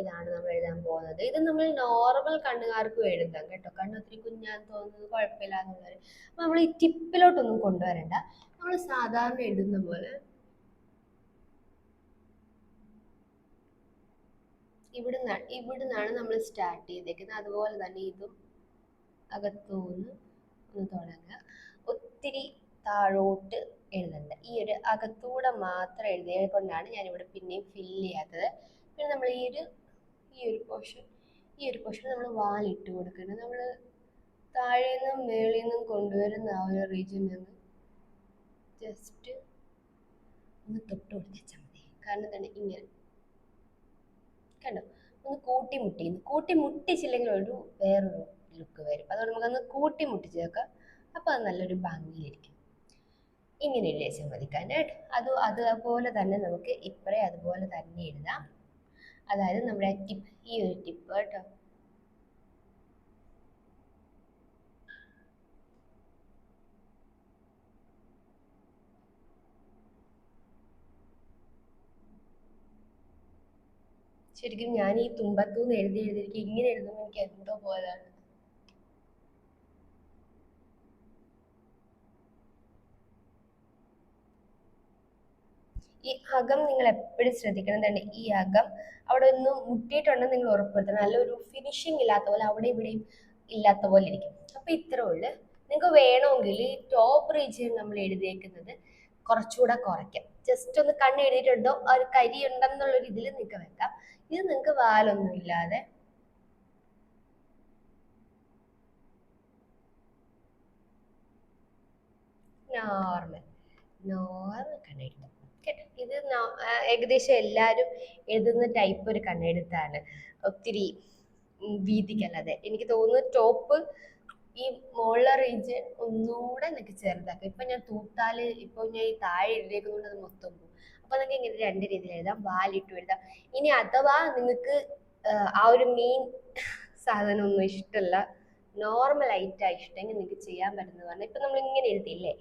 ഇതാണ് നമ്മൾ എഴുതാൻ പോകുന്നത്. ഇത് നമ്മൾ നോർമൽ കണ്ണുകാർക്കും എഴുതാം കേട്ടോ. കണ്ണ് ഒത്തിരി കുഞ്ഞാന്ന് തോന്നുന്നത് കുഴപ്പമില്ല എന്നുള്ളവർ നമ്മൾ ഈ ടിപ്പിലോട്ടൊന്നും കൊണ്ടുവരണ്ട. നമ്മൾ സാധാരണ എഴുതുന്ന പോലെ ഇവിടുന്നാണ് ഇവിടുന്നാണ് നമ്മൾ സ്റ്റാർട്ട് ചെയ്തേക്കുന്നത്. അതുപോലെ തന്നെ ഇതും അകത്തുനിന്ന് ഒന്ന് തുടങ്ങുക. ഒത്തിരി താഴോട്ട് എഴുതണ്ട. ഈ ഒരു അകത്തൂടെ മാത്രം എഴുതിയത് കൊണ്ടാണ് ഞാനിവിടെ പിന്നെയും ഫില്ല് ചെയ്യാത്തത്. പിന്നെ നമ്മൾ ഈ ഒരു ഈ ഒരു പോർഷൻ ഈ ഒരു പോർഷൻ നമ്മൾ വാലിട്ട് കൊടുക്കുന്നത് നമ്മൾ താഴേന്നും മേളിൽ നിന്നും കൊണ്ടുവരുന്ന ആ ഒരു റീജിയനിൽ നിന്ന് ജസ്റ്റ് ഒന്ന് തൊട്ട് കൊടുത്തേച്ചാൽ മതി. കാരണം തന്നെ ഇങ്ങനെ. കണ്ടോ? ഒന്ന് കൂട്ടിമുട്ടി കൂട്ടിമുട്ടിച്ചില്ലെങ്കിൽ കൂട്ടി മുട്ടിച്ചില്ലെങ്കിൽ ഒരു വേറൊരു ലുക്ക് വരും. അതുകൊണ്ട് നമുക്കൊന്ന് കൂട്ടിമുട്ടിച്ച് നോക്കാം അപ്പോൾ അത് നല്ലൊരു ഭംഗിയായിരിക്കും ഇങ്ങനെ എഴുതിയാൽ മതിക്കാൻ കേട്ടോ. അത് അതുപോലെ തന്നെ നമുക്ക് ഇപ്പറേ അതുപോലെ തന്നെ എഴുതാം. അതായത് നമ്മുടെ ടിപ്പ് ഈ ഒരു ടിപ്പ് കേട്ടോ. ശരിക്കും ഞാൻ ഈ തുമ്പത്തൂന്ന് എഴുതി എഴുതി ഇങ്ങനെ എഴുതുമ്പോൾ എനിക്ക് എന്തോ പോലാണ്. ഈ അകം നിങ്ങൾ എപ്പോഴും ശ്രദ്ധിക്കണം തന്നെ. ഈ അകം അവിടെ ഒന്നും മുട്ടിയിട്ടുണ്ടെന്ന് നിങ്ങൾ ഉറപ്പുവരുത്തണം. നല്ലൊരു ഫിനിഷിംഗ് ഇല്ലാത്ത പോലെ അവിടെ ഇവിടെയും ഇല്ലാത്ത പോലെ ഇരിക്കും. അപ്പൊ ഇത്രേ ഉള്ളു. നിങ്ങൾക്ക് വേണമെങ്കിൽ ഈ ടോപ്പ് റീജിയൻ നമ്മൾ എഴുതിയേക്കുന്നത് കുറച്ചുകൂടെ കുറയ്ക്കാം. ജസ്റ്റ് ഒന്ന് കണ്ണ് എഴുതിയിട്ടുണ്ടോ ആ ഒരു കരി ഉണ്ടെന്നുള്ളൊരു ഇതിൽ നിങ്ങൾക്ക് വെക്കാം. ഇത് നിങ്ങൾക്ക് വാലൊന്നും ഇല്ലാതെ. നോർമൽ നോർമൽ കണ്ണെഴുത്ത്. ഇത് ഏകദേശം എല്ലാവരും എഴുതുന്ന ടൈപ്പ് ഒരു കണ്ണെഴുത്താണ്. ഒത്തിരി വീതിക്കല്ലാതെ. എനിക്ക് തോന്നുന്നു ടോപ്പ് ഈ മുകളിലെ റീജിയൻ ഒന്നുകൂടെ നിങ്ങൾക്ക് ചെറുതാക്കാം. ഇപ്പൊ ഞാൻ തൂത്താൽ ഇപ്പൊ ഞാൻ ഈ താഴെ എഴുതിയേക്കുന്നതുകൊണ്ട് അത് മൊത്തം പോകും അപ്പൊ നിങ്ങൾക്ക് ഇങ്ങനെ രണ്ട് രീതിയിൽ എഴുതാം. വാലിട്ട് എഴുതാം. ഇനി അഥവാ നിങ്ങൾക്ക് ആ ഒരു മീൻ സാധനം ഒന്നും ഇഷ്ടമല്ല നോർമൽ ആയിട്ടാ ഇഷ്ടമെങ്കിൽ നിങ്ങൾക്ക് ചെയ്യാൻ പറ്റുന്നത് പറഞ്ഞാൽ ഇപ്പൊ നമ്മൾ ഇങ്ങനെ എഴുതിയില്ലേ?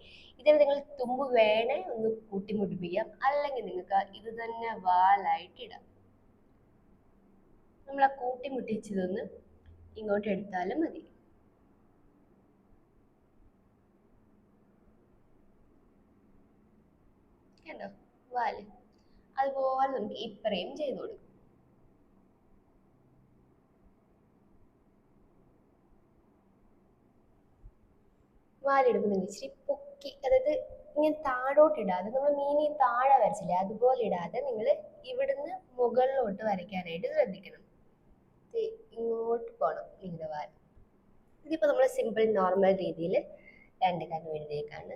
ഇതിന് നിങ്ങൾ തുമ്പ് വേണേ ഒന്ന് കൂട്ടി മുടിപ്പിക്കാം. അല്ലെങ്കിൽ നിങ്ങൾക്ക് ഇത് തന്നെ വാലായിട്ട് ഇടാം. നമ്മൾ ആ കൂട്ടിമുട്ടിച്ചതൊന്ന് ഇങ്ങോട്ട് എടുത്താലും മതി കണ്ടോ വാൽ. അതുപോലെ നമുക്ക് ഇപ്പറയും ചെയ്തു കൊടുക്കും. വാലിടുമ്പോൾ നിങ്ങൾ ഇച്ചിരി പൊക്കി അതായത് ഇങ്ങനെ താഴോട്ട് ഇടാതെ നമ്മൾ മീനി താഴെ വരച്ചില്ലേ അതുപോലെ ഇടാതെ നിങ്ങൾ ഇവിടുന്ന് മുകളിലോട്ട് വരയ്ക്കാനായിട്ട് ശ്രദ്ധിക്കണം. ഇങ്ങോട്ട് പോകണം നിങ്ങളുടെ വാൽ ഇതിപ്പോൾ നമ്മൾ സിമ്പിൾ നോർമൽ രീതിയിൽ രണ്ട് കണ്ണ് എഴുതിയേക്കാണ്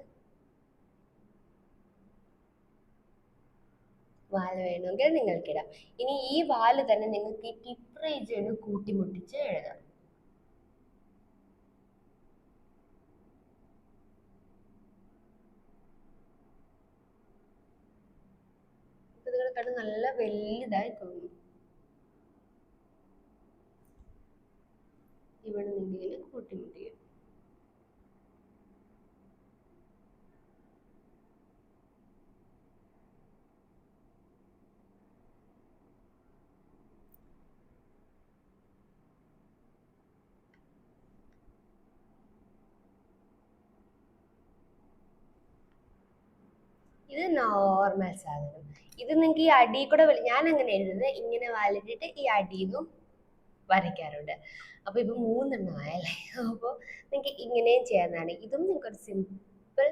വാൽ വേണമെങ്കിൽ നിങ്ങൾക്കിടാം ഇനി ഈ വാൽ തന്നെ നിങ്ങൾക്ക് ഈ ടിപ്പ് റീജിയന് കൂട്ടിമുട്ടിച്ച് എഴുതാം. നിങ്ങളുടെ കണ്ണ് നല്ല വലുതായി തോന്നും. ഇവിടെ നിന്നിങ്ങനെ കൂട്ടിമുട്ടിക്കും ഇത് നോർമൽ സാധനം. ഇത് നിങ്ങൾക്ക് ഈ അടി കൂടെ ഞാൻ അങ്ങനെ എഴുതുന്നത് ഇങ്ങനെ വലഞ്ഞിട്ട് ഈ അടിയിന്നും വരയ്ക്കാറുണ്ട്. അപ്പൊ ഇപ്പൊ മൂന്നെണ്ണം ആയല്ലേ? അപ്പോൾ നിങ്ങൾക്ക് ഇങ്ങനെയും ചെയ്യാവുന്നതാണ്. ഇതും നിങ്ങൾക്ക് ഒരു സിമ്പിൾ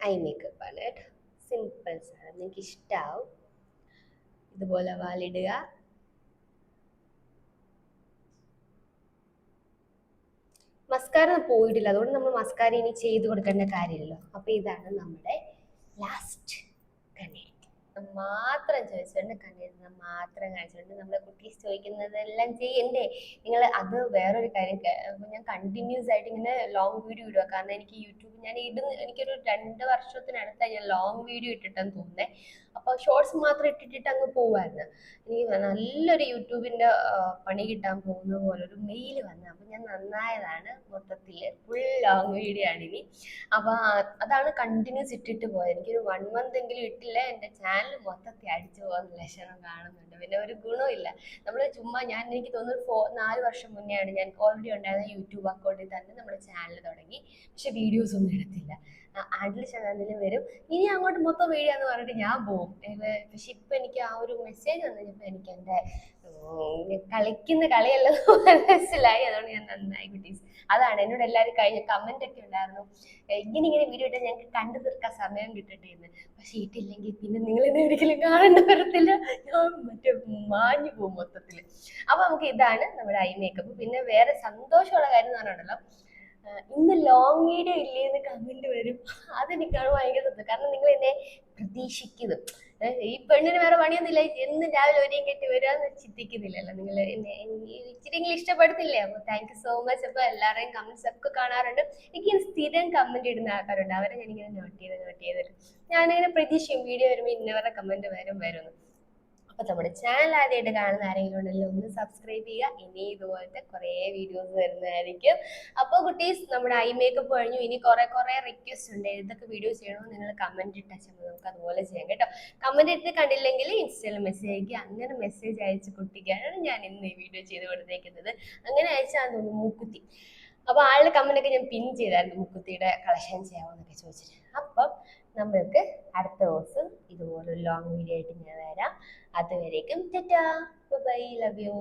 ഐ മേക്കപ്പ് ആണ് കേട്ടോ. സിമ്പിൾ സാധനം. നിങ്ങൾക്ക് ഇഷ്ടാവും. ഇതുപോലെ വാലിടുക. മസ്കാര പോയിട്ടില്ല. അതുകൊണ്ട് നമ്മൾ മസ്കാര ഇനി ചെയ്തു കൊടുക്കേണ്ട കാര്യമില്ലല്ലോ. അപ്പൊ ഇതാണ് നമ്മുടെ ലാസ്റ്റ് കണ്ണെഴുത്ത് മാത്രം ചോദിച്ചുകൊണ്ട് കണ്ണെഴുതുന്ന മാത്രം കാണിച്ചുകൊണ്ട് നമ്മുടെ കുട്ടീസ് ചോദിക്കുന്നതെല്ലാം ചെയ്യണ്ടേ നിങ്ങൾ അത് വേറൊരു കാര്യം ഞാൻ കണ്ടിന്യൂസ് ആയിട്ട് ഇങ്ങനെ ലോങ് വീഡിയോ ഇടുക കാരണം എനിക്ക് യൂട്യൂബ് ഞാൻ ഇടുന്ന എനിക്കൊരു രണ്ട് വർഷത്തിനടുത്തായി ഞാൻ ലോങ് വീഡിയോ ഇട്ടിട്ടെന്ന് തോന്നുന്നേ. അപ്പോൾ ഷോർട്സ് മാത്രം ഇട്ടിട്ടിട്ട് അങ്ങ് പോവായിരുന്നു. എനിക്ക് നല്ലൊരു യൂട്യൂബിന്റെ പണി കിട്ടാൻ പോകുന്ന പോലെ ഒരു മെയിൽ വന്നു. അപ്പൊ ഞാൻ നന്നായതാണ് മൊത്തത്തിൽ ഫുൾ ലോങ് വീഡിയോ ആണ് ഇനി. അപ്പൊ അതാണ് കണ്ടിന്യൂസ് ഇട്ടിട്ട് പോയത്. എനിക്കൊരു വൺ മന്ത് എങ്കിലും ഇട്ടില്ല. എന്റെ ചാനൽ മൊത്തത്തിൽ അടിച്ചു പോകുന്ന ലക്ഷണം കാണുന്നുണ്ട്. പിന്നെ ഒരു ഗുണമില്ല നമ്മൾ ചുമ്മാ ഞാൻ എനിക്ക് തോന്നുന്നു ഫോ നാല് വർഷം മുന്നെയാണ് ഞാൻ ഓൾറെഡി ഉണ്ടായിരുന്ന യൂട്യൂബ് അക്കൗണ്ടിൽ തന്നെ നമ്മുടെ ചാനൽ തുടങ്ങി. പക്ഷെ വീഡിയോസ് ഒന്നും എടുത്തില്ല. ആഡിൽ ചാനലിൽ വരും. ഇനി അങ്ങോട്ട് മൊത്തം വീഡിയോ എന്ന് പറഞ്ഞിട്ട് ഞാൻ പോകും പക്ഷെ ഇപ്പൊ എനിക്ക് ആ ഒരു മെസ്സേജ് വന്നപ്പോൾ എനിക്ക് എന്റെ കളിക്കുന്ന കളിയല്ല മനസ്സിലായി. അതുകൊണ്ട് ഞാൻ നന്നായി കുട്ടീസ്. അതാണ് എന്നോട് എല്ലാവരും കഴിഞ്ഞ കമന്റ് ഒക്കെ ഉണ്ടായിരുന്നു. ഇങ്ങനെ ഇങ്ങനെ വീഡിയോ ഇട്ടാൽ ഞങ്ങൾക്ക് കണ്ടു തീർക്കാൻ സമയം കിട്ടട്ടെ എന്ന്. പക്ഷെ ഇട്ടില്ലെങ്കിൽ പിന്നെ നിങ്ങൾ എന്നെ ഒരിക്കലും കാണേണ്ട വരത്തില്ല ഞാൻ മറ്റേ മാഞ്ഞു പോകും മൊത്തത്തിൽ അപ്പൊ നമുക്ക് ഇതാണ് നമ്മുടെ ഐ മേക്കപ്പ് പിന്നെ വേറെ സന്തോഷമുള്ള കാര്യം എന്ന് പറഞ്ഞിട്ടുണ്ടല്ലോ ഇന്ന് ലോങ് വീഡിയോ ഇല്ലേ എന്ന് കമന്റ് വരും അതെനിക്കാണ് ഭയങ്കര സത്യം കാരണം നിങ്ങൾ എന്നെ പ്രതീക്ഷിക്കുന്നു ഈ പെണ്ണിന് വേറെ പണിയൊന്നുമില്ല. എന്ന് രാവിലെ ഒരേം കെട്ടി വരാന്ന് ചിന്തിക്കുന്നില്ലല്ലോ നിങ്ങൾ എന്നെ ഇച്ചിരിയെങ്കിലും ഇഷ്ടപ്പെടുത്തില്ലേ? അപ്പൊ താങ്ക് യു സോ മച്ച് അപ്പൊ എല്ലാവരുടെയും കമന്റ്സ് ഒക്കെ കാണാറുണ്ട്. എനിക്ക് സ്ഥിരം കമന്റ് ഇടുന്ന ആൾക്കാരുണ്ട്. അവരെ ഞാനിങ്ങനെ നോട്ട് ചെയ്ത് നോട്ട് ചെയ്തിട്ട് ഞാനിങ്ങനെ പ്രതീക്ഷയും വീഡിയോ വരുമ്പോൾ ഇന്നവരുടെ കമന്റ് വരും വരുന്നു അപ്പൊ നമ്മുടെ ചാനൽ ആദ്യമായിട്ട് കാണുന്ന ആരെങ്കിലും ഉണ്ടല്ലോ ഒന്ന് സബ്സ്ക്രൈബ് ചെയ്യുക. ഇനി ഇതുപോലത്തെ കുറേ വീഡിയോസ് വരുന്നതായിരിക്കും. അപ്പോൾ കുട്ടീസ് നമ്മുടെ ഐ മേക്കപ്പ് കഴിഞ്ഞു. ഇനി കുറെ കുറെ റിക്വസ്റ്റ് ഉണ്ട്. ഇതൊക്കെ വീഡിയോ ചെയ്യണമെന്ന് നിങ്ങൾ കമന്റ് ഇട്ടാൽ നമുക്ക് അതുപോലെ ചെയ്യാം കേട്ടോ. കമന്റ് ഇട്ട് കണ്ടില്ലെങ്കിൽ ഇൻസ്റ്റയിൽ മെസ്സേജ് അയക്കുക അങ്ങനെ മെസ്സേജ് അയച്ച് കുട്ടിക്കാണ് ഞാൻ ഇന്ന് ഈ വീഡിയോ ചെയ്ത് കൊടുത്തേക്കുന്നത്. അങ്ങനെ അയച്ചാൽ തോന്നുന്നു മൂക്കുത്തി. അപ്പൊ ആളുടെ കമന്റ് ഞാൻ പിൻ ചെയ്തായിരുന്നു മുക്കുത്തിയുടെ കളക്ഷൻ ചെയ്യാമെന്നൊക്കെ ചോദിച്ചിട്ട്. അപ്പം നമ്മൾക്ക് അടുത്ത ദിവസം ഇതുപോലൊരു ലോങ് വീഡിയോ ആയിട്ട് ഞാൻ വരാം. അതുവരേക്കും ടാറ്റാ. Bye love you